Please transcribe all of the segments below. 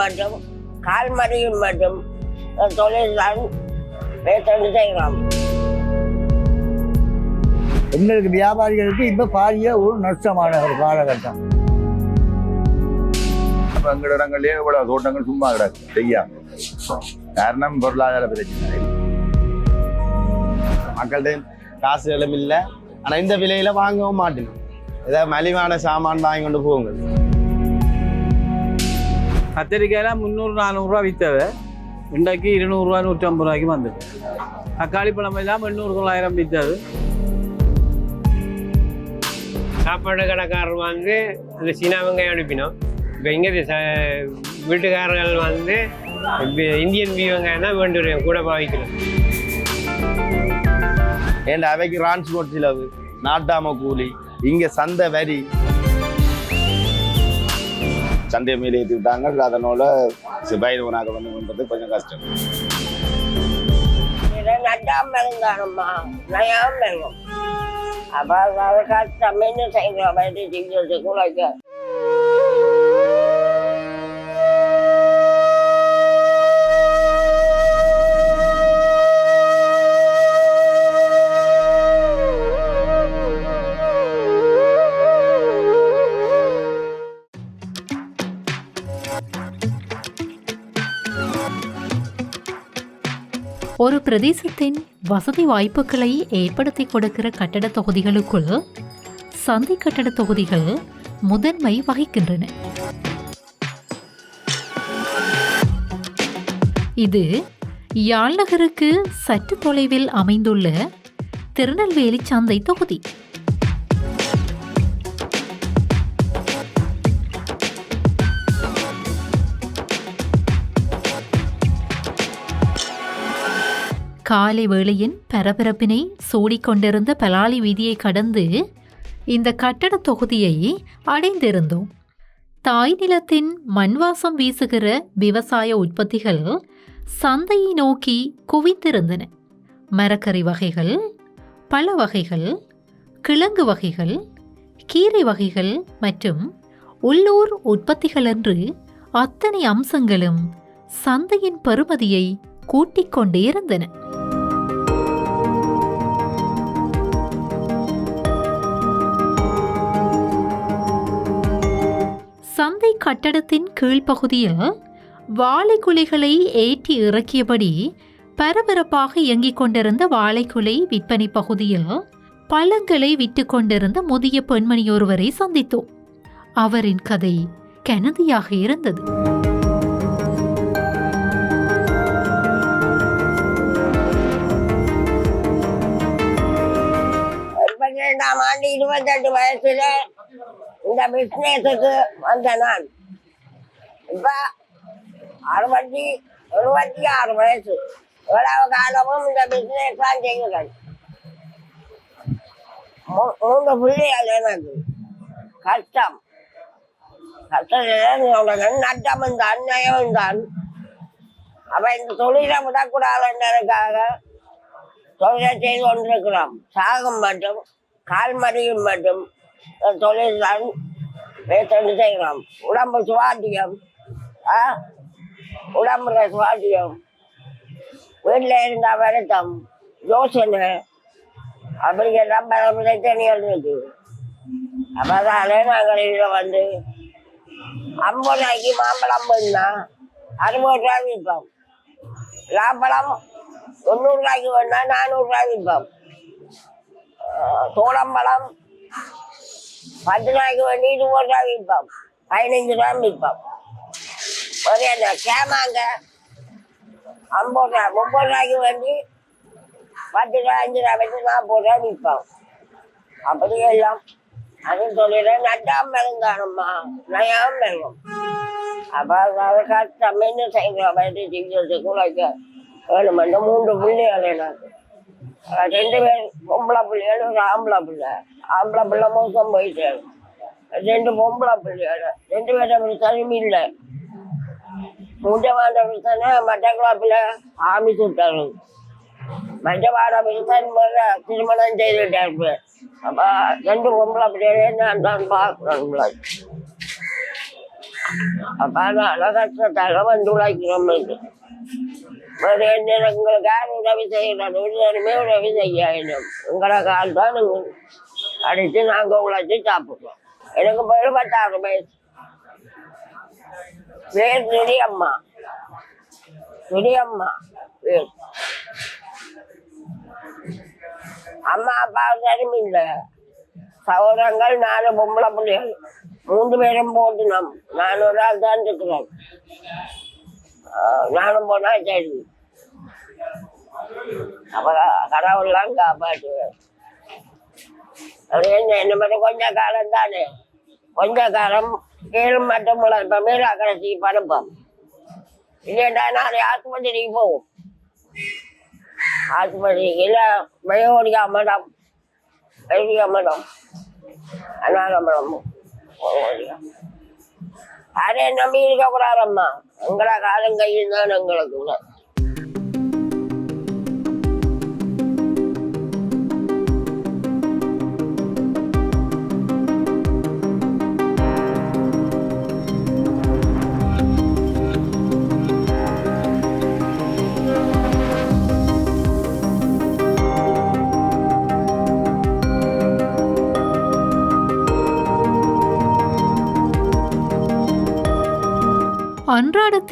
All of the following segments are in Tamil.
மற்றும் கால் மறியல் மற்றும் தொழில் தான் மேற்கொண்டு செய்கிறோம் எங்களுக்கு வியாபாரிகளுக்கு இப்ப பாரிய ஒரு நஷ்டமான ஒரு காலகட்டம். எங்கட இடங்கள்லயே இவ்வளவு தோட்டங்கள் சும்மா கிடக்கு. செய்யாம. காரணம் பொருளாதார பிரச்சனை. மக்கள்கிட்ட காசுகளும் இல்லை. ஆனால் இந்த விலையில வாங்கவும் மாட்டேன். ஏதாவது மலிவான சாமான் வாங்கி கொண்டு போங்க. கத்திரிக்காயெல்லாம் முந்நூறு நானூறுரூவா விற்றது இன்றைக்கு இருநூறுவா நூற்றம்பது ரூபாய்க்கு வந்துட்டு தக்காளி பழம் எல்லாம் எண்ணூறு தொள்ளாயிரம் விற்றது சாப்பாடு கடைக்காரர் வந்து அந்த சீனா வெங்காயம் அனுப்பினோம் இப்போ இங்கே வீட்டுக்காரர்கள் வந்து இப்ப இந்தியன் பீ வெங்காயம் தான் வேண்டும் கூட பாவிக்கணும் ஏன்டா அவைக்கு டிரான்ஸ்போர்ட் செலவு நாட்டாம கூலி இங்க சந்தை வரி சந்தையை மேலே ஏற்றி விட்டாங்க அதனால பயிர் உணாக பண்ணுன்றது கொஞ்சம் கஷ்டம். இதை நட்டாம அப்போ கஷ்டம் என்ன ஒரு பிரதேசத்தின் வசதி வாய்ப்புகளை ஏற்படுத்தி கொடுக்கிற கட்டட தொகுதிகளுக்குள் சந்தை கட்டட தொகுதிகள் முதன்மை வகிக்கின்றன. இது யாழ்நகருக்கு சற்று தொலைவில் அமைந்துள்ள திருநெல்வேலி சந்தை தொகுதி. காலை வேளையின் பரபரப்பினை சூடிக்கொண்டிருந்த பலாலி வீதியை கடந்து இந்த கட்டடத் தொகுதியை அடைந்திருந்தோம். தாய் நிலத்தின் மண்வாசம் வீசுகிற விவசாய உற்பத்திகள் சந்தையை நோக்கி குவிந்திருந்தன. மரக்கறி வகைகள் பழ வகைகள் கிழங்கு வகைகள் கீரை வகைகள் மற்றும் உள்ளூர் உற்பத்திகள் என்று அத்தனை அம்சங்களும் சந்தையின் பெறுமதியை கூட்டிக் கொண்டே இருந்தன சந்தை கட்டடத்தின் கீழ்ப்பகுதியில் வாழைக்குலைகளை ஏற்றி இறக்கியபடி பரபரப்பாக இயங்கிக் கொண்டிருந்த வாழைக்குலை விற்பனை பகுதியில் பழங்களை விற்று கொண்டிருந்த முதிய பெண்மணியொருவரை சந்தித்தோம். அவரின் கதை கனதியாக இருந்தது. பன்னிரெண்டாம் ஆண்டு இருபத்தெட்டு வயசுல இந்த பிசினஸுக்கு வந்த நான். இப்ப அறுபத்தி இருபத்தி ஆறு வயசு. இவ்வளவு காலமும் இந்த பிசினஸ் தான் செய்கிறேன் மூணு மூன்று பிள்ளைகள் எனக்கு. கஷ்டம். கஷ்டம் நட்டம் தான் அந்நயம் தான் அப்ப இந்த தொழிலை விடக்கூடாதுன்றதுக்காக தொழிலை செய்து கொண்டிருக்கிறோம். சாகம் மட்டும் கால் மறியும் மட்டும். தொழில் தான் மேற்கொண்டு செய்கிறோம் உடம்பு சுவாட்டியம் ஆ? உடம்புல சுவாட்டியம். வீட்டில் இருந்த வருத்தம். யோசனை அப்படிங்கிறதான் பல பிரச்சனைகள் இருக்கு அப்பதாலே நாங்கள் இதில் வந்து ஐம்பது ரூபாய்க்கு மாம்பழம் பண்ணா அறுபது ரூபாய் விற்போம். லாம்பழம் தொண்ணூறுரூவாய்க்கு வேணா நானூறுரூவா விற்போம். சோளம்பழம் பத்து ரூபாய்க்கு வேண்டி இருபது ரூபா விற்போம். பதினஞ்சு ரூபா விற்போம். ஒரே அந்த கேமாங்க. ஐம்பது ரூபா முப்பது ரூபாய்க்கு வேண்டி பத்து ரூபா அஞ்சு ரூபா வச்சு நாற்பது ரூபா விற்போம். அப்படி எல்லாம். அது தொழில நட்டாம் மெழுங்கானம்மா நயம் இருக்கும் அப்போ கஷ்டம். என்ன செய்கிறோம் வயிற்று சிகிச்சை குறைக்க வேணுமென்று மூன்று பிள்ளைகள் எனக்கு ரெண்டு பேர் பொம்பளை பிள்ளையோட ஒரு ஆம்பளை பிள்ளை. ஆம்பளை பிள்ளை மோசம் போயிட்டு. ரெண்டு பொம்பளை பிள்ளையோட ரெண்டு பேரும் தனிமை இல்லை. மூட்டவாண்ட பிரச்சனை மட்டக்குழப்பில் ஆமி சுட்டாரு மட்டவாட பிரச்சனை முதல்ல திருமணம் செய்துட்டாரு அப்போ ரெண்டு பொம்பளை பிள்ளையோட நான் தான் பார்க்கணும் அப்ப அதனால கஷ்டத்தால வந்து உழைக்கிறோம் எங்களுக்கு யார் உதவி செய்யறது எல்லாருமே உதவி செய்ய வேண்டும் உங்களை கால் தான் அடித்து அடிச்சு நாங்க உழைச்சி சாப்பிடுறோம் எனக்கு எழுபத்தாறு வயசு. பேர் நிதியம்மா நிதியம்மா பேர். அம்மா அப்பா தரும் இல்லை. சகோதரங்கள் நாலு பொம்பளை பிள்ளைகள். மூன்று பேரும் போட்டுனோம் நான் ஒரு ஆள் தான் இருக்கிறேன் நானும் போனா சரி. அப்ப கடவுள்லாம் காப்பாற்றுவேன் அது என்ன என்ன மட்டும் கொஞ்ச காலம் தானே. கொஞ்ச காலம் கீழும் மட்டும் இப்போ மேல கடைசி பரப்போம். இல்லைண்டா நாளை ஆஸ்பத்திரிக்கு போவோம். ஆஸ்பத்திரிக்கு இல்லை பயோடிக்கா மேடம் பயோடிக்கா மேடம் அதனால மேடம் அதை நம்பி இருக்கக்கூடாதம்மா எங்களை காலம் கையில் தான் எங்களுக்கு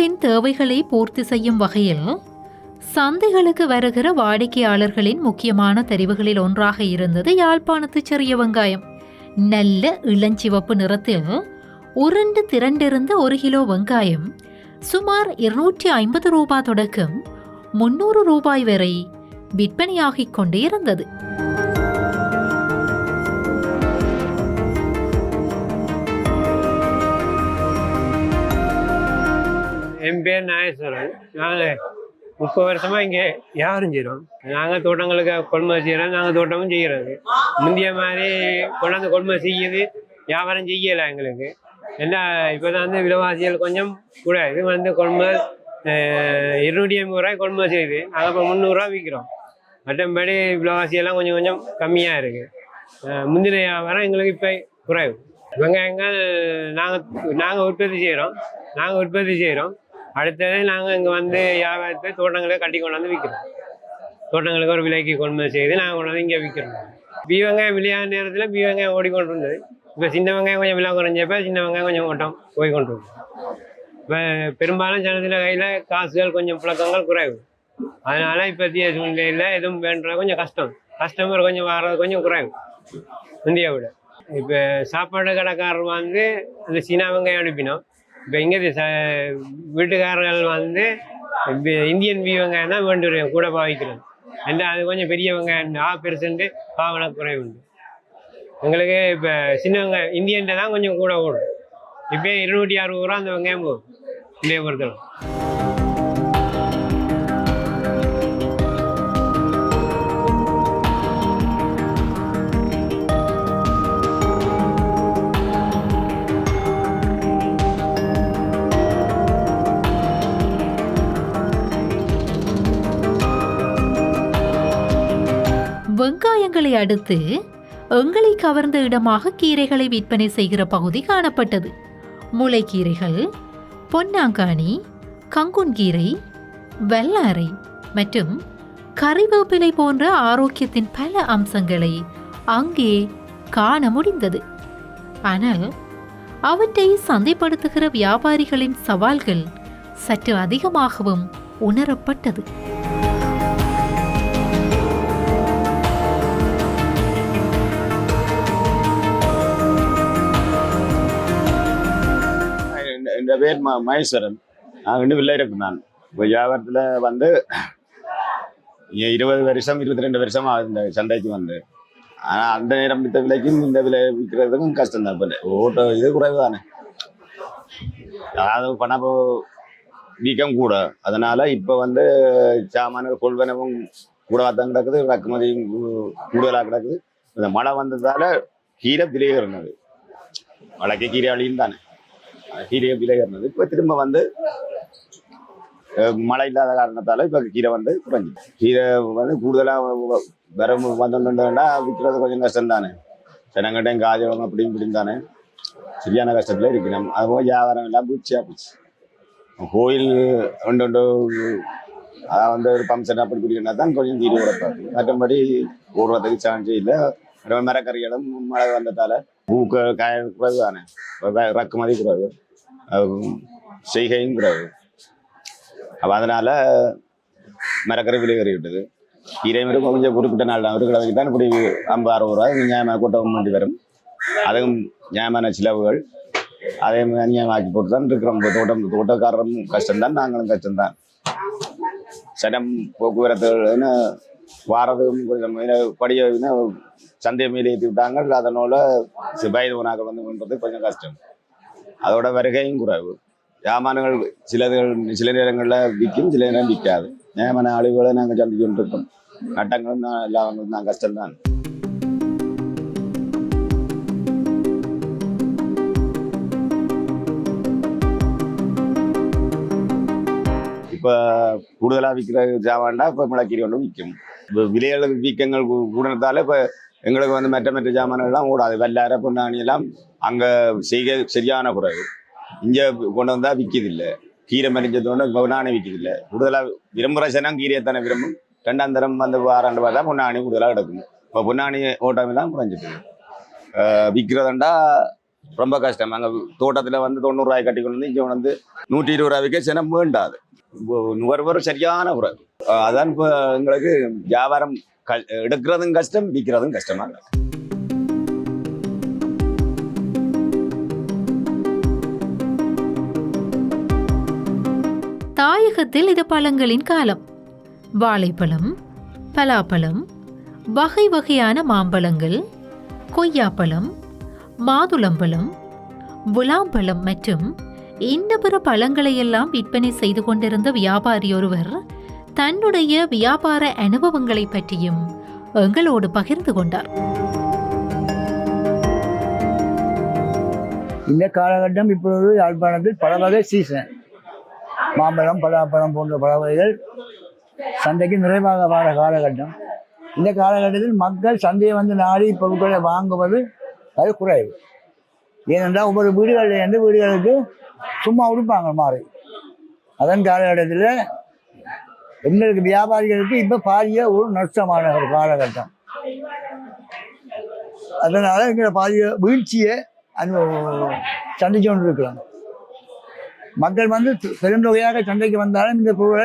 உள்ள. தேவைகளை பூர்த்தி செய்யும் வகையில் சந்தைகளுக்கு வருகிற வாடிக்கையாளர்களின் முக்கியமான தெரிவுகளில் ஒன்றாக இருந்தது யாழ்ப்பாணத்து சிறிய வெங்காயம் நல்ல இளஞ்சிவப்பு நிறத்தில் உருண்டு திரண்டிருந்த ஒரு கிலோ வெங்காயம் சுமார் இருநூற்றி ஐம்பது ரூபாய் தொடக்கம் முன்னூறு ரூபாய் வரை விற்பனையாகிக் கொண்டே இருந்தது என் பேர் நாகேஸ்வரன். நாங்கள் முப்பது வருஷமா இங்கே வியாபாரம் செய்கிறோம் நாங்கள் தோட்டங்களுக்கு கொள்முதல் செய்கிறோம் நாங்கள் தோட்டமும் செய்கிறது முந்தைய மாதிரி கொண்டாந்து கொள்முதல் செய்யுது வியாபாரம் செய்யலை எங்களுக்கு. என்ன இப்போ தான் வந்து விலைவாசிகள் கொஞ்சம் கூட இது வந்து கொள்முதல் இருநூற்றி ஐம்பது ரூபாய் கொள்முதல் செய்யுது அதை இப்போ முந்நூறுரூவா விற்கிறோம் மற்றபடி விலைவாசியெல்லாம் கொஞ்சம் கொஞ்சம் கம்மியாக இருக்குது முந்தின வியாபாரம் எங்களுக்கு இப்போ குறைவு. வெங்காயங்கள் நாங்கள் நாங்கள் உற்பத்தி செய்கிறோம் நாங்கள் உற்பத்தி செய்கிறோம் அடுத்தது நாங்கள் இங்கே வந்து வியாபாரத்தை தோட்டங்களை கட்டி கொண்டு வந்து விற்கிறோம் தோட்டங்களுக்கு ஒரு விலைக்கு கொள்முதல் செய்து நாங்கள் கொண்டாந்து இங்கே விற்கிறோம் பி வெங்காயம் விளையாட நேரத்தில் பீ வெங்காயம் ஓடிக்கொண்டு இருந்தது இப்போ சின்ன வெங்காயம் கொஞ்சம் விலை குறைஞ்சப்ப சின்ன வெங்காயம் கொஞ்சம் ஓட்டம் போய் கொண்டு இப்போ பெரும்பாலும் ஜனத்தில் கையில் காசுகள் கொஞ்சம் புழக்கங்கள் குறைவு. அதனால் இப்போத்திய சூழ்நிலையில் எதுவும் வேண்டது கொஞ்சம் கஷ்டம். கஸ்டமர் கொஞ்சம் வர்றது கொஞ்சம் குறைவு. இந்தியாவோட இப்போ சாப்பாடு கடைக்காரர் வந்து அந்த சீனா வெங்காயம் அனுப்பினோம். இப்போ இங்கே வீட்டுக்காரர்கள் வந்து இந்தியன் பிவங்க வெங்காயம் தான் வேண்டு கூட பாவிக்கிறோம் ஏன்னா அது கொஞ்சம் பெரிய வெங்காயம் ஆ பெருசுண்டு பாவன குறைவு உண்டு எங்களுக்கு இப்போ சின்ன வெங்காயம் இந்தியன்ட்ட தான் கொஞ்சம் கூட ஓடும். இப்போ இருநூற்றி அறுபது ரூபா அந்த வெங்காயம் போகும். இந்திய பொறுத்தவரை. வெங்காயங்களை அடுத்து எங்களை கவர்ந்த இடமாக கீரைகளை விற்பனை செய்கிற பகுதி காணப்பட்டது. முளைக்கீரைகள் பொன்னாங்கானி கங்குன்கீரை வெள்ளாரை மற்றும் கறிவேப்பிலை போன்ற ஆரோக்கியத்தின் பல அம்சங்களை அங்கே காண முடிந்தது. ஆனால் அவற்றை சந்தைப்படுத்துகிற வியாபாரிகளின் சவால்கள் சற்று அதிகமாகவும் உணரப்பட்டது. என் பேர் ம மகேஸ்வரன். நான் ரெண்டு பிள்ளை நான். இப்போ வியாபாரத்தில் வந்து இருபது வருஷம் இருபத்தி ரெண்டு வருஷம் ஆகுது இந்த சந்தைக்கு வந்து. ஆனால் அந்த நேரம் வித்த விலைக்கும் இந்த விலை விற்கிறதுக்கும் கஷ்டம் தான் இப்போ. ஓட்ட இது குறைவு தானே அதாவது பணம் வீக்கம் கூட. அதனால இப்போ வந்து சாமான கொள்வனவும் கூட தான் கிடக்குது இறக்குமதியும் கூடுதலாக கூடுதலா கிடக்குது. இந்த மழை வந்ததால கீரை விலை இருந்தது மழைக்கு கீரை அழியும் தானே. கீரையும் விலை இருந்தது இப்போ திரும்ப வந்து மழை இல்லாத காரணத்தால் இப்போ கீரை வந்து குறைஞ்சி. கீரை வந்து கூடுதலாக வர வந்தோன்னா விற்கிறது கொஞ்சம் கஷ்டம் தானே ஜனங்கள்டையும் காஜகம் அப்படின்னு இப்படின்னு தானே. சரியான கஷ்டத்தில் இருக்கிறோம். அதுவும் வியாபாரம் எல்லாம் பூச்சியாக போச்சு. கோயில் ஒன்று ஒன்று அதான் வந்து ஒரு ஃபங்க்ஷன் அப்படி பிடிக்கணும் தான் கொஞ்சம் தீரி உடப்பாரு மற்றபடி ஊர்வத்துக்கு சான்ஸ் இல்லை. மரக்கறிகளும் மழை வந்ததால் பூக்க காய குறைவு தானே. இறக்குமதி குறைவு. அஹ் செய்கையும் அப்போ அதனால் மரக்கறி விலை ஏறிவிட்டது. இறைவரும் மாதிரி கொஞ்சம் குறிப்பிட்ட நாள் ஒரு கிழமைக்கு தான் இப்படி ஐம்பது அறுபது ரூபா நியாயமாக கூட்டம் வேண்டி வரும். அதுவும் நியாயமான செலவுகள். அதே மாதிரி நியாயமாக்கி போட்டு தான் இருக்கிறோம். இப்ப தோட்டம் தோட்டக்காரரும் கஷ்டம்தான் நாங்களும் கஷ்டம்தான். சனம் போக்குவரத்துன்னு வாரதும் கொஞ்சம் படிய சந்தை மேலே ஏற்றி விட்டாங்க. அதனால வயதுவனாக வந்து பண்ணுறது கொஞ்சம் கஷ்டம். அதோட வருகையும் குறைவு. வியாபாரங்கள் சிலதுகள் சில நேரங்களில் விற்கும் சில நேரம் விற்காது. நியமன அழிவுகளை நாங்கள் சந்திச்சு கொண்டிருக்கோம் நட்டங்களும் தான் எல்லாம் தான் கஷ்டம்தான். இப்போ கூடுதலாக விற்கிற ஜாமான்டா இப்போ மிளக்கீரி ஒன்று விற்கும். இப்போ விலைகள் வீக்கங்கள் கூ- இப்போ எங்களுக்கு வந்து மற்ற மற்ற ஜாமான்கள்லாம் ஓடாது. வெள்ளார பொன்னாணி எல்லாம் அங்கே செய்க சரியான குறைவு. இங்கே கொண்டு வந்தால் விற்கிதில்லை கீரை மறிஞ்சதோட பொன்னாணி விற்கிதில்ல கூடுதலாக விரும்புகிற சனம் கீரையை தானே விரும்பும். ரெண்டாம் தரம் வந்து ஆறாண்டு பார்த்தா பொன்னாணி கூடுதலாக கிடக்கும். இப்போ பொன்னாணி ஓட்டாமல் தான் குறைஞ்சிட்டு விற்கிறதுண்டா ரொம்ப கஷ்டம். அங்கே தோட்டத்தில் வந்து தொண்ணூறுரூவாய் கட்டி கொண்டு வந்து இங்கே வந்து நூற்றி இருபது ரூபாய்க்கே சினம் வேண்டாது. நுகர்வோர் சரியான உறவு அதான் இப்போ எங்களுக்கு வியாபாரம் க எடுக்கிறதும் கஷ்டம் விற்கிறதும் கஷ்டமாக இருக்குது தாயகத்தில் இது பழங்களின் காலம். வாழைப்பழம் பலாப்பழம் வகை வகையான மாம்பழங்கள் கொய்யாப்பழம் மாதுளம்பழம் விளாம்பழம் மற்றும் இன்ன பிற பழங்களையெல்லாம் விற்பனை செய்து கொண்டிருந்த வியாபாரி ஒருவர் தன்னுடைய வியாபார அனுபவங்களை பற்றியும் எங்களோடு பகிர்ந்து கொண்டார். இந்த காலகட்டம் இப்பொழுது யாழ்ப்பாணத்தில் பல வகை சீசன் மாம்பழம் பலாப்பழம் போன்ற பல வகைகள் சந்தைக்கு நிறைவாக வார காலகட்டம். இந்த காலகட்டத்தில் மக்கள் சந்தையை வந்து நாடி பொருட்களை வாங்குவது அது குறைவு. ஏனென்றால் ஒவ்வொரு வீடுகளில் இருந்து வீடுகளுக்கு சும்மா உடுப்பாங்க மாறி. அதன் காலகட்டத்தில் எங்களுக்கு வியாபாரிகளுக்கு இப்போ பாரிய ஒரு நஷ்டமான ஒரு காலகட்டம். அதனால் எங்களை பாரிய வீழ்ச்சியை அனுபவம் சந்திச்சு கொண்டு இருக்கிறாங்க மக்கள் வந்து பெருந்தொகையாக சந்தைக்கு வந்தாலும் இந்த பொருளை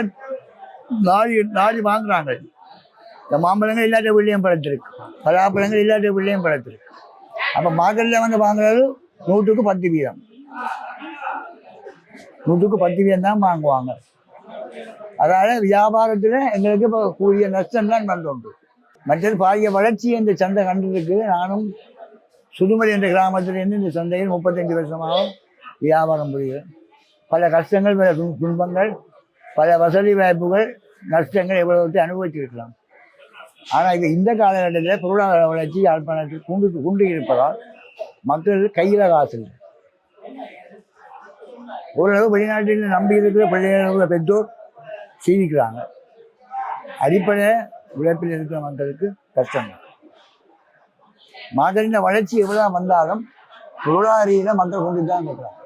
நாடி லாரி வாங்குறாங்க. இந்த மாம்பழங்கள் இல்லாத வில்லியம் பழத்திருக்கு பலாப்பழங்கள் இல்லாத வில்லியம் பழத்திருக்கு அப்போ மார்க்கெட்டில் வந்து வாங்குறது நூற்றுக்கு பத்து வீதம். நூற்றுக்கு பத்து வீதம் தான் வாங்குவாங்க. அதனால வியாபாரத்தில் எங்களுக்கு இப்போ கூடிய நஷ்டம் தான் வந்துண்டு. மற்றது பாரிய வளர்ச்சி இந்த சந்தை கண்டிருக்கு. நானும் சுதுமலை என்ற கிராமத்திலிருந்து இந்த சந்தையில் முப்பத்தஞ்சு வருஷமாக வியாபாரம் புரிகிறேன். பல கஷ்டங்கள் பல துன்பங்கள் பல வசதி வாய்ப்புகள் நஷ்டங்கள் எவ்வளவு அனுபவிச்சிருக்கலாம் ஆனால் இது இந்த காலகட்டத்தில் பொருளாதார வளர்ச்சி யாழ்ப்பாணத்தில் குண்டு குண்டு இருப்பதால் மக்கள் கையில் காசு இல்லை. ஓரளவு வெளிநாட்டில் நம்பி இருக்கிற பிள்ளைகள பெற்றோர் சீவிக்கிறாங்க. அடிப்படை உழைப்பில் இருக்கிற மக்களுக்கு கஷ்டம் மக்களின் வளர்ச்சி எவ்வளோ வந்தாலும் பொருளாதார மக்கள் கொண்டு தான் இருக்கிறாங்க.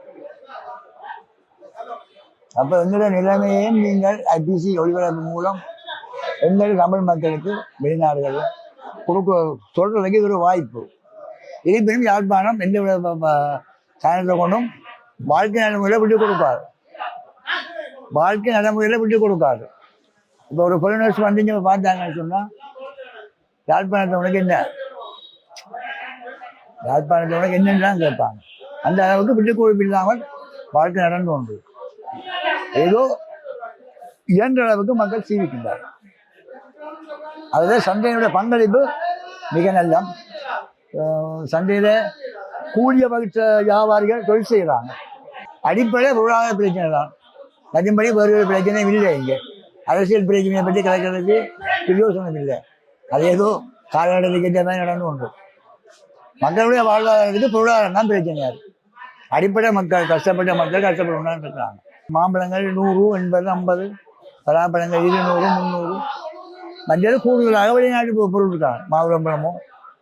அப்ப எங்களுடைய நிலைமையையும் நீங்கள் ஐபிசி ஒளிபரப்பு மூலம் எங்கள் தமிழ் மக்களுக்கு வெளிநாடுகளில் கொடுக்க சொல்றதுக்கு இது ஒரு வாய்ப்பு. இருப்பினும் யாழ்ப்பாணம் எந்த வித ப- கொண்டும் வாழ்க்கை நடைமுறையில் விட்டு கொடுக்காது. வாழ்க்கை நடைமுறையில் விட்டு கொடுக்காது. இப்போ ஒரு பொலினர்ஸ் வந்து இங்கே பார்த்தாங்கன்னு சொன்னால் யாழ்ப்பாணத்தை உனக்கு என்ன? யாழ்ப்பாணத்தை உனக்கு என்னன்னு கேட்பாங்க. அந்த அளவுக்கு விட்டு கொடுப்பில்லாமல் வாழ்க்கை நடந்து கொண்டு ஏதோ இயன்ற அளவுக்கு மக்கள் சீவிக்கின்றார். அதில் சந்தையினுடைய பங்களிப்பு மிக நல்ல சந்தையில் கூலிய கூடிய வியாபாரிகள் தொழில் செய்கிறாங்க அடிப்படை பொருளாதார பிரச்சனை தான். அதன்படி வேறு ஒரு பிரச்சனையும் இல்லை இங்கே. அரசியல் பிரச்சனையை பற்றி கலைக்கிறதுக்கு பிரயோசனம் இல்லை. அது ஏதோ காலகட்டத்துக்கு ஏற்ற மாதிரி நடந்து உண்டு மக்களுடைய வாழ்வாதாரத்துக்கு பொருளாதாரம் தான் பிரச்சனையாக இருக்குது அடிப்படை மக்கள் கஷ்டப்பட்ட மக்கள் கஷ்டப்படணும்னு இருக்கிறாங்க மாம்பழங்கள் நூறு எண்பது ஐம்பது பலாப்பழங்கள் இருநூறு முந்நூறு. மஞ்சள் கூடுதலாக வெளிநாட்டு பொ- பொருள் இருக்காங்க மாதுளம்பழமோ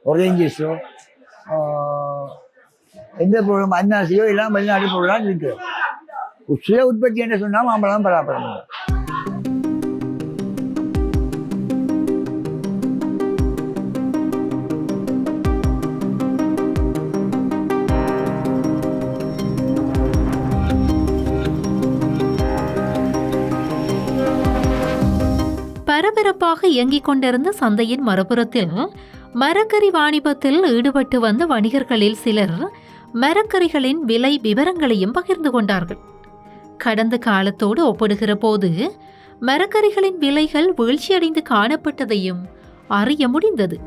ஒரேஞ்சிஸோ எந்த பொருளும் அன்னாசியோ எல்லாம் வெளிநாட்டு பொருளாக இருக்குது சுய உற்பத்தி என்று சொன்னால் மாம்பழம் பலாப்பழம். பரபரப்பாக இயங்கிக் கொண்டிருந்த சந்தையின் மறுபுறத்தில் மரக்கறி வாணிபத்தில் ஈடுபட்டு வந்த வணிகர்களில் சிலர் மரக்கறிகளின் விலை விவரங்களையும் பகிர்ந்து கொண்டார்கள். கடந்த காலத்தோடு ஒப்பிடுகிற போது மரக்கறிகளின் விலைகள் வீழ்ச்சியடைந்து காணப்பட்டதையும் அறிய முடிந்தது.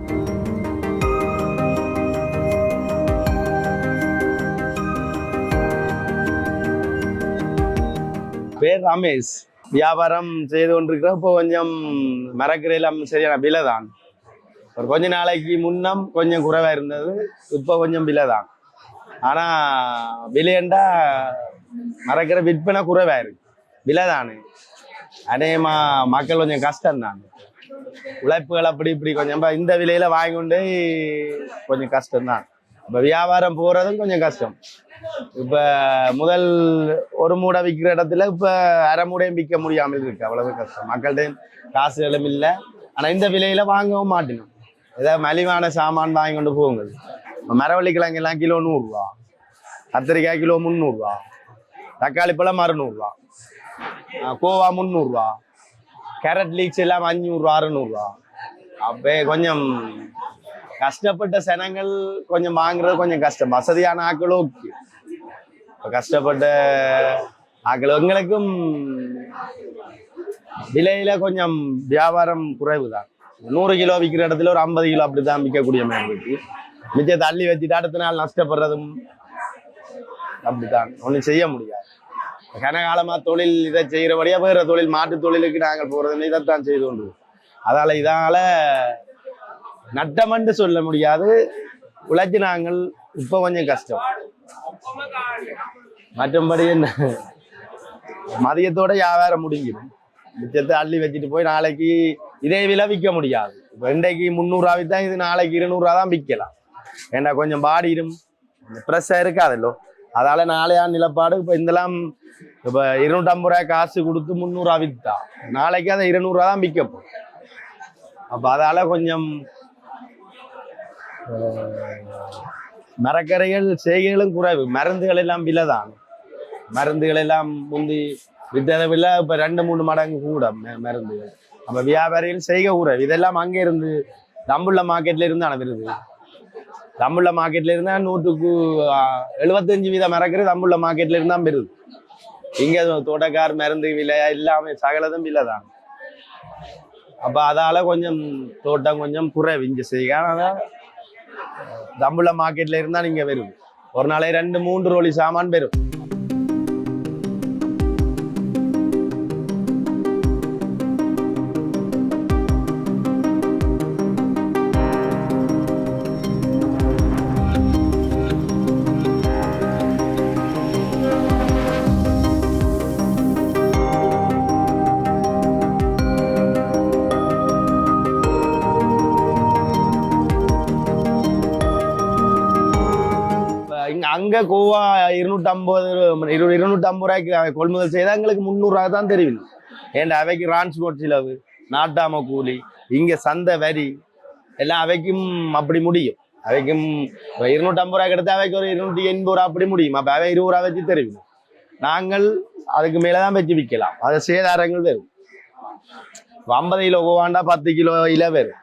பேர் ரமேஷ். வியாபாரம் செய்து கொண்டிருக்கிறோம். இப்போ கொஞ்சம் மரக்கரையெல்லாம் சரியான விலை தான் ஒரு கொஞ்ச நாளைக்கு முன்னம் கொஞ்சம் குறைவாக இருந்தது. இப்போ கொஞ்சம் விலை தான் ஆனால் விலையண்டா மறக்கிற விற்பனை குறைவாக இருக்கு. விலை தானே அநேகமா மக்கள் கொஞ்சம் கஷ்டம் தான் உழைப்புகள் அப்படி இப்படி கொஞ்சம் இந்த விலையில வாங்கி கொண்டு கொஞ்சம் கஷ்டம் தான் இப்போ வியாபாரம் போகிறதும் கொஞ்சம் கஷ்டம். இப்போ முதல் ஒரு மூடை விற்கிற இடத்துல இப்ப அரை மூடையும் விற்க முடியாமல் இருக்கு. அவ்வளவு கஷ்டம். மக்கள்கிட்ட காசுகளும் இல்லை. ஆனா இந்த விலையில வாங்கவும் மாட்டினோம். ஏதாவது மலிவான சாமான் வாங்கி கொண்டு போங்க இப்ப மரவள்ளி கிழங்கெல்லாம் கிலோ நூறுரூவா கத்திரிக்காய் கிலோ முந்நூறுரூவா தக்காளி பழம் அறுநூறுவா. கோவா முந்நூறுரூவா கேரட் லீக்ஸ் எல்லாம் அஞ்சூறுரூவா அறுநூறுவா. அப்போ கொஞ்சம் கஷ்டப்பட்ட சனங்கள் கொஞ்சம் வாங்குறது கொஞ்சம் கஷ்டம். வசதியான ஆக்களும் கஷ்டப்பட்ட ஆக்கள் எங்களுக்கும் விலையில கொஞ்சம் வியாபாரம் குறைவு தான் நூறு கிலோ விற்கிற இடத்துல ஒரு ஐம்பது கிலோ அப்படிதான் விற்கக்கூடிய மாதிரி இருக்கு. மிச்சம் தள்ளி வச்சுட்டு அடுத்த நாள் நஷ்டப்படுறதும் அப்படித்தான். ஒன்றும் செய்ய முடியாது. கனகாலமா தொழில் இதை செய்கிறபடியாக வேற தொழில் மாட்டு தொழிலுக்கு நாங்கள் போறதுன்னு இதைத்தான் செய்து கொண்டு அதால இதால நட்டமன்று சொல்ல முடியாது. உழைச்சி நாங்கள் இப்போ கொஞ்சம் கஷ்டம். மற்றபடி என்ன? மதியத்தோட வியாபாரம் முடிஞ்சிடும். மிச்சத்தை அள்ளி வச்சுட்டு போய் நாளைக்கு இதே விலை விற்க முடியாது. இப்போ இன்றைக்கு முந்நூறுரூவா விற்றா இது நாளைக்கு இருநூறுவா தான் விற்கலாம். ஏன்னா கொஞ்சம் பாடிடும் ப்ரெஷ்ஷாக இருக்காதல்லோ அதால நாளையா நிலப்பாடு இப்போ இதெல்லாம் இப்போ இருநூற்றம்பது ரூபாய் காசு கொடுத்து முந்நூறுரூவா விற்றா நாளைக்கு அதை இருநூறுவா தான் விற்கப்போம் அப்போ அதால கொஞ்சம் மரக்கரைகள் செய்கைகளும் குறைவு. மருந்துகள் எல்லாம் விலை தான் மருந்துகள் எல்லாம் முந்தி வித்ததை இப்போ ரெண்டு மூணு மடங்கு கூட மருந்துகள். நம்ம வியாபாரிகள் செய்க கூட. இதெல்லாம் அங்கே இருந்து தம்புள்ள மார்க்கெட்ல இருந்து அனுப்பிடுது. தம்புள்ள மார்க்கெட்ல இருந்தா நூற்றுக்கு எழுபத்தஞ்சு வீதம் மரக்கறி தம்புள்ள மார்க்கெட்ல இருந்தா பெறுது இங்க தோட்டக்கார் மருந்து விலை எல்லாமே சகலதும் விலை தான். அப்ப அதால கொஞ்சம் தோட்டம் கொஞ்சம் குறைவு இங்க செய்ய. ஆனா தம்புள்ள மார்க்கெட்ல இருந்தா நீங்க வரும் ஒரு நாளை ரெண்டு மூன்று ரோலி சாமான் பெறும் இருநூத்தி அவை கொள்முதல் செய்தால் எங்களுக்கு முந்நூறுரூவா தான் தெரியும். ஏன்டா அவைக்கு டிரான்ஸ்போர்ட் செலவு நாட்டாம கூலி இங்க சந்தை வரி எல்லாம் அவைக்கும் அப்படி முடியும். அவைக்கும் இப்ப இருநூத்தி ஐம்பது ரூபாய்க்கு அவைக்கு ஒரு இருநூத்தி எண்பது ரூபா அப்படி முடியும். அப்போ அவை இருபது ரூபா வச்சு தெரியும். நாங்கள் அதுக்கு மேலதான் வச்சு விற்கலாம் அது சேதாரங்கள் வரும். ஐம்பது கிலோ கோவாண்டா பத்து கிலோ இல வரும்.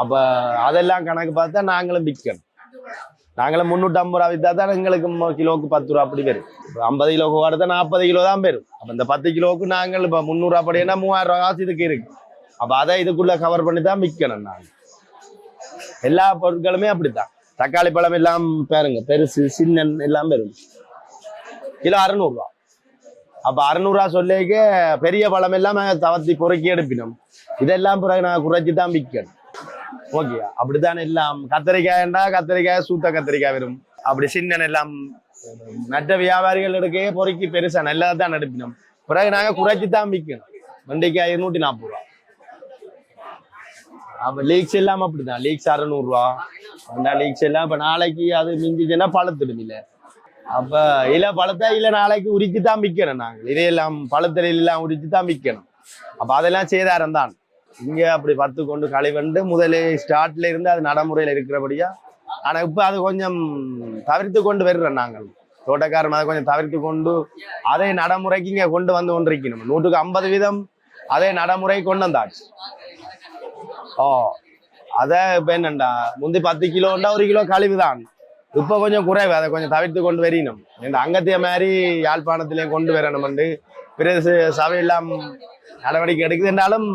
அப்ப அதெல்லாம் கணக்கு பார்த்தா நாங்களும் விற்கணும். நாங்களும் முந்நூற்றம்பது ரூபா வித்தா தான் எங்களுக்கு கிலோவுக்கு பத்து ரூபா அப்படி வரும். இப்போ ஐம்பது கிலோ எடுத்தா நாற்பது கிலோ தான் வரும். அப்போ இந்த பத்து கிலோவுக்கு நாங்கள் இப்போ முந்நூறுரூவா படினா மூவாயிரம் ரூபா காசு இதுக்கு இருக்கு. அப்போ அதை இதுக்குள்ள கவர் பண்ணி தான் விற்கணும் நாங்கள் எல்லா பொருட்களுமே அப்படித்தான். தக்காளி பழம் எல்லாம் பாருங்க பெருசு சின்ன எல்லாம் வரும். கிலோ அறநூறுவா அப்போ அறநூறுவா சொல்லிக்க பெரிய பழம் எல்லாம் தவத்தி பொறுக்கி எடுப்பினோம். இதெல்லாம் பிறகு நான் குறைச்சி தான் விற்கணும். ஓகே அப்படித்தான் எல்லாம். கத்திரிக்காய்ண்டா கத்திரிக்காய் சூத்த கத்திரிக்காய் வரும். அப்படி சின்ன எல்லாம் நட்ட வியாபாரிகள் எடுக்கவே பொறுக்கி பெருசா நல்லா தான் எடுப்பினோம் பிறகு நாங்க குறைச்சி தான் விற்கணும் வெண்டைக்காய் இருநூற்றி நாற்பது ரூபா. அப்ப லீக்ஸ் எல்லாம் அப்படிதான் லீக்ஸ் அறுநூறு ரூபா. லீக்ஸ் எல்லாம் இப்ப நாளைக்கு அது மிஞ்சிச்சுன்னா பழத்திடும் இல்ல அப்ப இல பழத்தை இல்ல நாளைக்கு உரிச்சு தான் விற்கணும் நாங்கள் இதையெல்லாம் பழத்தில எல்லாம் உரிச்சு தான் விற்கணும் அப்ப அதெல்லாம் சேதாரம் தான். இங்க அப்படி பத்து கொண்டு கழிவண்டு முதலே ஸ்டார்ட்ல இருந்து அது நடைமுறையில இருக்கிறபடியா. ஆனா இப்போ அது கொஞ்சம் தவிர்த்து கொண்டு வருகிறோம் நாங்கள். தோட்டக்காரன் அதை கொஞ்சம் தவிர்த்து கொண்டு அதே நடைமுறைக்கு இங்க கொண்டு வந்து கொண்டிருக்கணும். நூற்றுக்கு ஐம்பது வீதம் அதே நடைமுறை கொண்டு வந்தாச்சு. ஓ அத இப்போ என்னண்டா? முந்தி பத்து கிலோண்டா ஒரு கிலோ கழிவு தான். இப்போ கொஞ்சம் குறைவு அதை கொஞ்சம் தவிர்த்து கொண்டு வரணும் இந்த அங்கத்திய மாதிரி யாழ்ப்பாணத்திலையும் கொண்டு வரணும் பிரதேச சபையெல்லாம் நடவடிக்கை எடுக்குது. என்றாலும்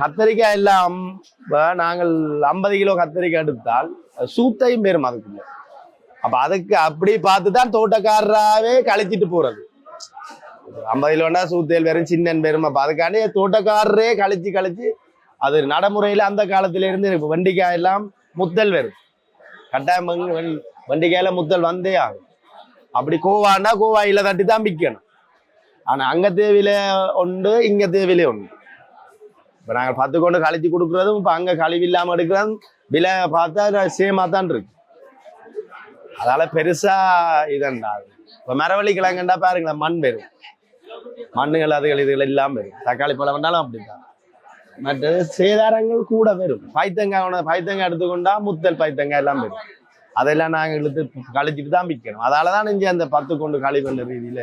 கத்தரிக்காய் எல்லாம் நாங்கள் ஐம்பது கிலோ கத்தரிக்காய் எடுத்தால் சூத்தையும் பெரும் அதுக்குள்ள. அப்ப அதுக்கு அப்படி பார்த்து தான் தோட்டக்காரராகவே கழிச்சிட்டு போறது. ஐம்பது கிலோண்டா சூத்தையில் வெறும் சின்னன் பெரும் அப்ப அதுக்காண்டி தோட்டக்காரரே கழிச்சு கழிச்சு அது நடைமுறையில அந்த காலத்துல இருந்து இப்ப வெண்டிக்காய் எல்லாம் முத்தல் வரும் கட்டாயம் வண்டிக்காயில் முத்தல் வந்தே ஆகும். அப்படி கோவான்னா கோவாயில தட்டி தான் விற்கணும் ஆனா அங்க தேவையில உண்டு இங்க தேவையிலே உண்டு. இப்ப நாங்க பத்து கொண்டு கழிச்சு கொடுக்குறதும் இப்ப அங்க கழிவு இல்லாம எடுக்கிறதும் விலை பார்த்தா சேமா தான் இருக்கு. அதால பெருசா இதண்டா இப்ப மரவள்ளி கிழங்குண்டா பாருங்களேன் மண் வரும். மண்ணுகள் அதுகள் இதுகள் இல்லாம வரும். தக்காளி பழம் வேண்டாலும் அப்படிதான் மற்றது சேதாரங்கள் கூட வரும். பைத்தங்காய் உண- பைத்தங்காய் எடுத்துக்கொண்டா முத்தல் பைத்தங்காய் எல்லாம் வரும். அதெல்லாம் நாங்க இழுத்து கழிச்சிட்டு தான் விற்கணும் அதால தான் இங்கே அந்த பத்து கொண்டு கழிவுன்ற ரீதியில.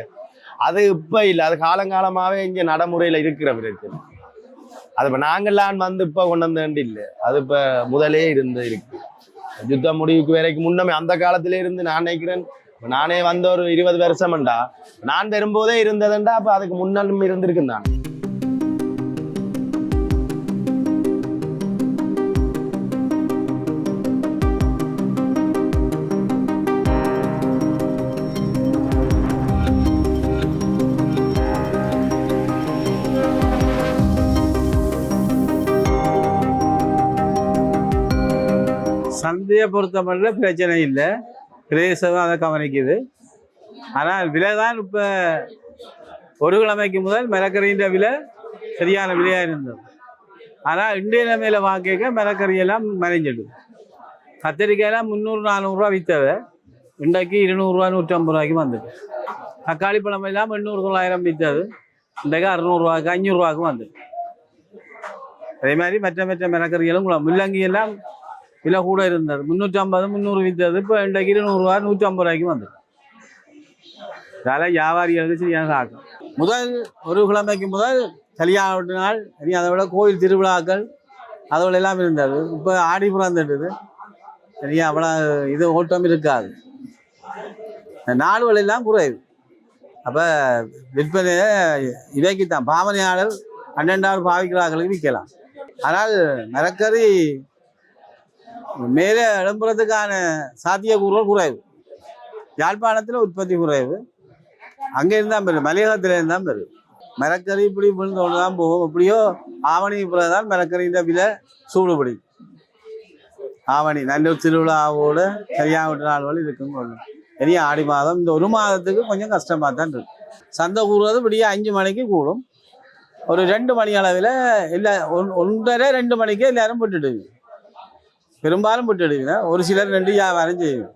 அது இப்போ இல்லை. அது காலங்காலமாவே இங்கே நடைமுறையில இருக்கிற பிரச்சனை அது இப்ப நாங்கெல்லாம் வந்து இப்ப கொண்டு வந்து இல்லை அது இப்ப முதலே இருந்து இருக்கு. யுத்த முடிவுக்கு வரைக்கும் முன்னமே அந்த காலத்திலே இருந்து நான் நினைக்கிறேன். நானே வந்த ஒரு இருபது வருஷம்டா. நான் வரும்போதே இருந்ததுண்டா அப்ப அதுக்கு முன்னாலும் இருந்திருக்குந்தான் சந்தையை பொறுத்த பிரச்சனை இல்லை பிரதேசம் அதை கவனிக்குது. ஆனால் விலை தான் இப்போ ஒரு கிழமைக்கு முதல் மிளகரின்ற விலை சரியான விலையாக இருந்தது. ஆனால் இன்றைய நிலைமையில் வாங்கிக்க மிளக்கறியெல்லாம் மறைஞ்சிடுது கத்திரிக்காயெல்லாம் முந்நூறு நானூறுரூவா விற்றவை இன்றைக்கு இருநூறுவா நூற்றம்பது ரூபாய்க்கு வந்துட்டு தக்காளி பழம் எல்லாம் எண்ணூறு தொள்ளாயிரம் விற்றது இன்றைக்கு அறுநூறுவாக்கு அஞ்சூறுரூவாக்கு வந்துட்டு அதே மாதிரி மற்ற மற்ற மிளகறிகளும் முள்ளங்கி எல்லாம் விலை கூட இருந்தது. முந்நூற்றி ஐம்பது முந்நூறு விற்றது இப்போ இன்றைக்கு இருநூறுவா நூற்றி ஐம்பது ரூபாய்க்கு வந்து அதனால் வியாபாரிகளுக்கு சரியான ஆக்கும் முதல் ஒரு கிழமைக்கு முதல் கல்யாண நாள் இனி அதை விட கோயில் திருவிழாக்கள் அதோட எல்லாம் இருந்தது. இப்போ ஆடி பிறந்துட்டுது. சரியா அவ்வளோ இது ஓட்டம் இருக்காது. நாடுகள் எல்லாம் குறையுது. அப்போ விற்பனை இவைக்குத்தான். பாவனையாளர் பன்னெண்டாவது பாவிக்கிறார்களுக்கு விற்கலாம். ஆனால் மரக்கறி மேலே எழும்புறதுக்கான சாத்தியக்கூறுகள் குறைவு. யாழ்ப்பாணத்தில் உற்பத்தி குறைவு. அங்கே இருந்தால் பெரு மலையகத்தில் இருந்தால் பெரு. மரக்கறி இப்படி விழுந்தோடு தான் போகும். எப்படியோ ஆவணி பிறகு தான் மரக்கறின்ற விலை சூடுபடி. ஆவணி நல்லூர் திருவிழாவோட சரியாக வீட்டு நாள் இருக்கும் கொள்ளும் இனி ஆடி மாதம் இந்த ஒரு மாதத்துக்கு கொஞ்சம் கஷ்டமாக தான் இருக்கு. சந்தை கூடுறது விடிய அஞ்சு மணிக்கு கூடும். ஒரு ரெண்டு மணி அளவில் இல்லை ஒன் ஒன்றரை ரெண்டு மணிக்கு எல்லாரும் விட்டுடுவீங்க பெரும்பாலும் விட்டுடுவீங்க ஒரு சிலர் ரெண்டு வியாபாரம் செய்யும்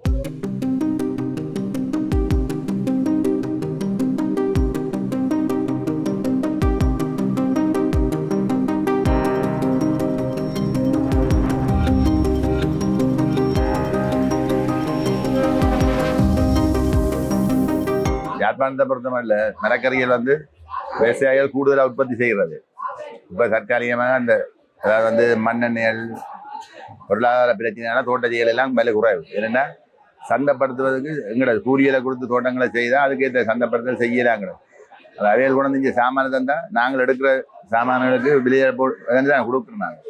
யாழ்ப்பாணத்தை பொறுத்தமல்ல மரக்கறிகள் வந்து விவசாயிகள் கூடுதலாக உற்பத்தி செய்கிறது இப்போ தற்காலிகமாக அந்த அதாவது வந்து மண்ணெண்ணெய்கள் பொருளாதார பிரச்சனையான தோட்டச்சிகள் எல்லாம் விலை குறைவு. என்னென்னா சந்தைப்படுத்துவதற்கு எங்கடாது கூலியலை கொடுத்து தோட்டங்களை செய்தால் அதுக்கேற்ற சந்தைப்படுத்தல் செய்யலாங்கிற அவையில் கொண்டு வந்து சாமானை தந்தால் நாங்கள் எடுக்கிற சாமான்களுக்கு விலையை போட்டு தான் கொடுக்குறோம் நாங்கள்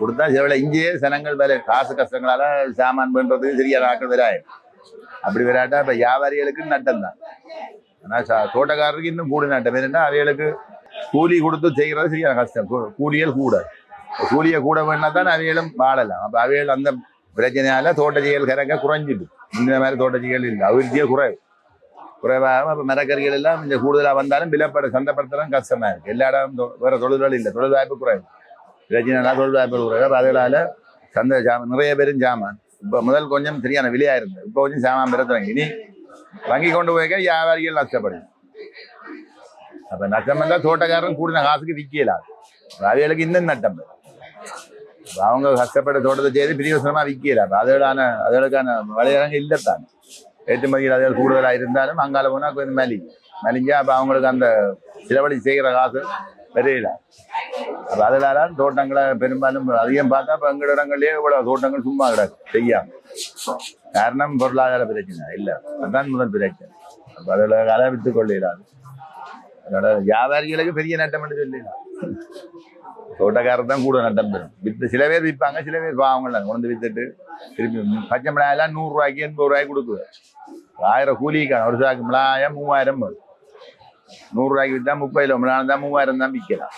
கொடுத்தா சில இங்கேயே சனங்கள் வேலை காசு கஷ்டங்களால சாமான் பண்ணுறதுக்கு சரியான ஆக்கள் விலாயிடும் அப்படி விளையாட்டா இப்போ வியாபாரிகளுக்கு நட்டம் தான். ஆனால் தோட்டக்காரருக்கு இன்னும் கூட நட்டம். என்னென்னா அவைகளுக்கு கூலி கொடுத்து செய்கிறது சரியான கஷ்டம். கூலிகள் கூலியல் கூட. கூலியை கூட வேணா தான் அவைகளும் வாழலாம். அப்போ அவைகள் அந்த பிரச்சனையால தோட்டச்சிகள் கரங்க குறைஞ்சிட்டு இந்த மாதிரி தோட்டச்சிகள் இல்லை. அபிவிருத்தியே குறைவு. குறைவாக இப்போ மரக்கறிகள் எல்லாம் இந்த கூடுதலாக வந்தாலும் விலப்பட சந்தைப்படுத்தலாம் கஷ்டமா இருக்கு. எல்லா இடம் தொ- வேற தொழில்கள் இல்லை. தொழில் வாய்ப்பு குறைவு. பிரச்சனைனா தொழில் வாய்ப்பு குறைவு. அப்ப அதனால சந்தை ஜாமான் நிறைய பேரும் ஜாமான் இப்ப முதல் கொஞ்சம் சரியான விலையா இருந்தது. இப்ப கொஞ்சம் சாமான் பெற தொடங்கி இனி வங்கி கொண்டு போய்க்க வியாபாரிகள் நஷ்டப்படும். அப்ப நஷ்டம் வந்தா தோட்டக்காரன் கூடின காசுக்கு விற்கலாம் அவைகளுக்கு இன்னும் நட்டம். வரும். அவங்க கஷ்டப்பட்ட தோட்டத்தை செய்து பிரியோசனமாக விற்கல அப்ப அதோடான அதோடக்கான விளையாடங்க இல்லைத்தான் ஏற்றுமதியில் அதுகள் கூடுதலாக இருந்தாலும் அங்கால போனால் கொஞ்சம் மலி மலிஞ்சா அப்போ அவங்களுக்கு அந்த சிலவழி செய்கிற காசு பெரியல அப்ப அதனால தோட்டங்களை பெரும்பாலும் அதிகம் பார்த்தா இப்ப எங்கள் இடங்கள்லேயே இவ்வளோ தோட்டங்கள் சும்மா கிடக்கு செய்யாம காரணம் பொருளாதார பிரச்சனை இல்லை அதுதான் முதல் பிரச்சனை அப்போ அதில் அதை வித்து கொள்ளாது அதோட வியாபாரிகளுக்கு பெரிய நட்டம் என்று சொல்லிடலாம் தோட்டக்காரர் தான் கூட நட்டம் பெறும் வித்து சில பேர் விற்பாங்க சில பேர் பாவங்கள் கொண்டு வித்துட்டு திருப்பி பச்சை மிளகாயெல்லாம் நூறுரூவாய்க்கு எண்பது ரூபாய்க்கு கொடுக்குவேன் ஆயிரம் கூலிக்கான ஒரு சாக்கு மிளகாயம் மூவாயிரம் வரும். நூறுரூவாய்க்கு விற்றா முப்பது கிலோ மிளகாயம் தான் மூவாயிரம் தான் விற்கலாம்.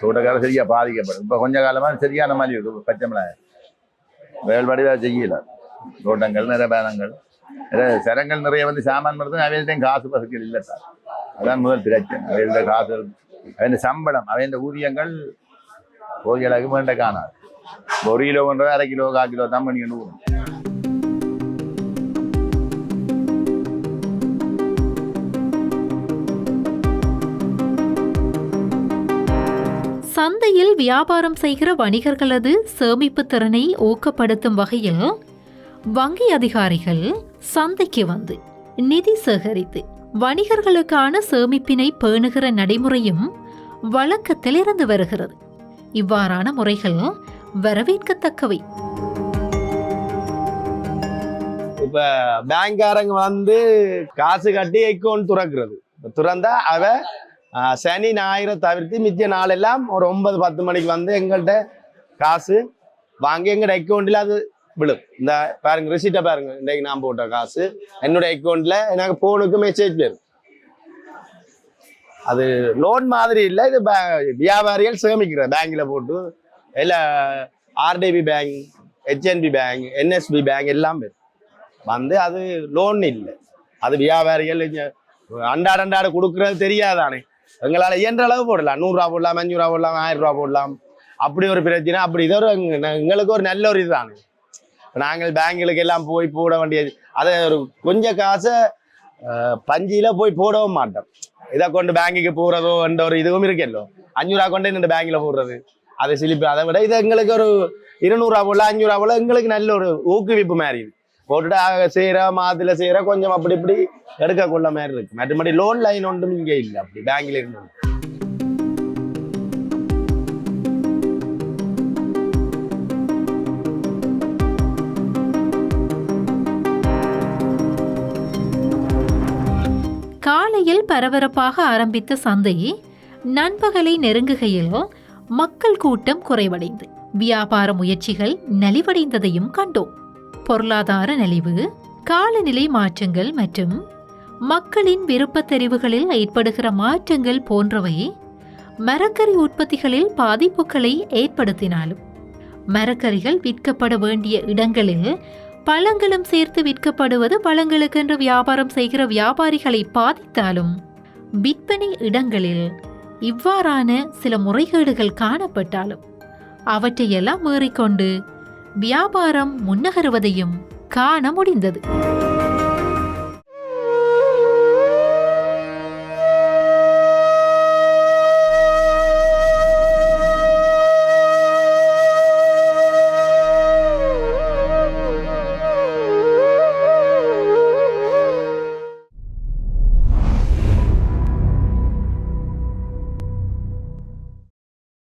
தோட்டக்காரர் சரியா பாதிக்கப்படும். இப்போ கொஞ்ச காலமாக சரியான மாதிரி இருக்கும் பச்சை மிளகாய். வேல்பாடியா செய்யல. தோட்டங்கள் நிறபானங்கள் சரங்கள் நிறைய வந்து சாமான் மருந்து அவையில்தான் காசு வசதிகள் இல்லை சார். அதான் முதல் பிரச்சனை. அவையில காசு அவன் சம்பளம் அவன் ஊதியங்கள் ஒரு அளவுக்கு வேண்ட காணாது. ஒரு கிலோ கொண்டு அரை கிலோ கால் கிலோ தான் பண்ணி நூறு சந்தையில் வியாபாரம் செய்கிற வணிகர்களது சேமிப்பு திறனை ஊக்கப்படுத்தும் வகையில் வங்கி அதிகாரிகள் சந்தைக்கு வந்து நிதி சேகரித்து வணிகர்களுக்கான சேமிப்பினை பேணுகிற நடைமுறையும் வழக்கத்தில் இருந்து வருகிறது. இவ்வாறான முறைகள் வரவேற்கத்தக்கவை. பேங்க்காரங்க வந்து காசு கட்டி அக்கௌண்ட் துறக்கிறது. துறந்தா அவ சனி ஞாயிறு தவிர்த்து மிச்ச நாளெல்லாம் ஒரு ஒன்பது பத்து மணிக்கு வந்து எங்கள்கிட்ட காசு வாங்கி எங்கள்கிட்ட அக்கௌண்ட்டில் அது விழும். இந்த பாருங்க ரிசிட்டை பாருங்க. இன்றைக்கு நான் போட்ட காசு. என்னோட அக்கௌண்ட்ல எனக்கு போனுக்கு மெசேஜ் வரும். அது லோன் மாதிரி இல்லை இது பே- வியாபாரிகள் சேமிக்கிற பேங்க்ல போட்டு இல்லை RDB bank HNB bank NSB bank எல்லாம் வரும். வந்து அது லோன் இல்லை. அது வியாபாரிகள் இங்க அண்டாட அண்டாட தெரியாதானே. எங்களால் இயன்ற அளவு போடலாம். நூறுரூவா போடலாம் அஞ்சூறுவா போடலாம் ஆயிரம் ரூபா போடலாம். அப்படி ஒரு பிரச்சனை அப்படி இது ஒரு எங்களுக்கு ஒரு நல்ல ஒரு இதுதானே. நாங்கள் பேங்குகளுக்கு எல்லாம் போய் போட வேண்டியது. அதை ஒரு கொஞ்சம் காசை பஞ்சியில் போய் போடவும் மாட்டோம். இதை கொண்டு பேங்குக்கு போகிறதோ என்ற ஒரு இதுவும் இருக்கல்லோ. அஞ்சூறுவா கொண்டு இந்த பேங்கில் போடுறது. அதை சிலிப்பு அதை விட இது எங்களுக்கு ஒரு இருநூறுவா போல அஞ்சூறுவா போல எங்களுக்கு நல்ல ஒரு ஊக்குவிப்பு மாதிரி இது போட்டுட்டு செய்கிற செய்யற செய்கிற கொஞ்சம் அப்படி இப்படி எடுக்க கொள்ள மாதிரி இருக்கு. மற்றபடி லோன் லைன் ஒன்றும் இங்கே இல்லை. அப்படி பேங்கில் இருந்து. காலையில் பரபரப்பாக ஆரம்பித்த சந்தை நண்பகலை நெருங்குகையில் மக்கள் கூட்டம் குறைவடைந்து வியாபார முயற்சிகள் நலிவடைந்ததையும் கண்டோம். பொருளாதார நலிவு காலநிலை மாற்றங்கள் மற்றும் மக்களின் விருப்பத்தெரிவுகளில் ஏற்படுகிற மாற்றங்கள் போன்றவை மரக்கறி உற்பத்திகளில் பாதிப்புகளை ஏற்படுத்தினாலும் மரக்கறிகள் விற்கப்பட வேண்டிய இடங்களில் பழங்களும் சேர்த்து விற்கப்படுவது பழங்களுக்கென்று வியாபாரம் செய்கிற வியாபாரிகளை பாதித்தாலும் விற்பனை இடங்களில் இவ்வாறான சில முறைகேடுகள் காணப்பட்டாலும் அவற்றையெல்லாம் மீறிக்கொண்டு வியாபாரம் முன்னகருவதையும் காண முடிந்தது.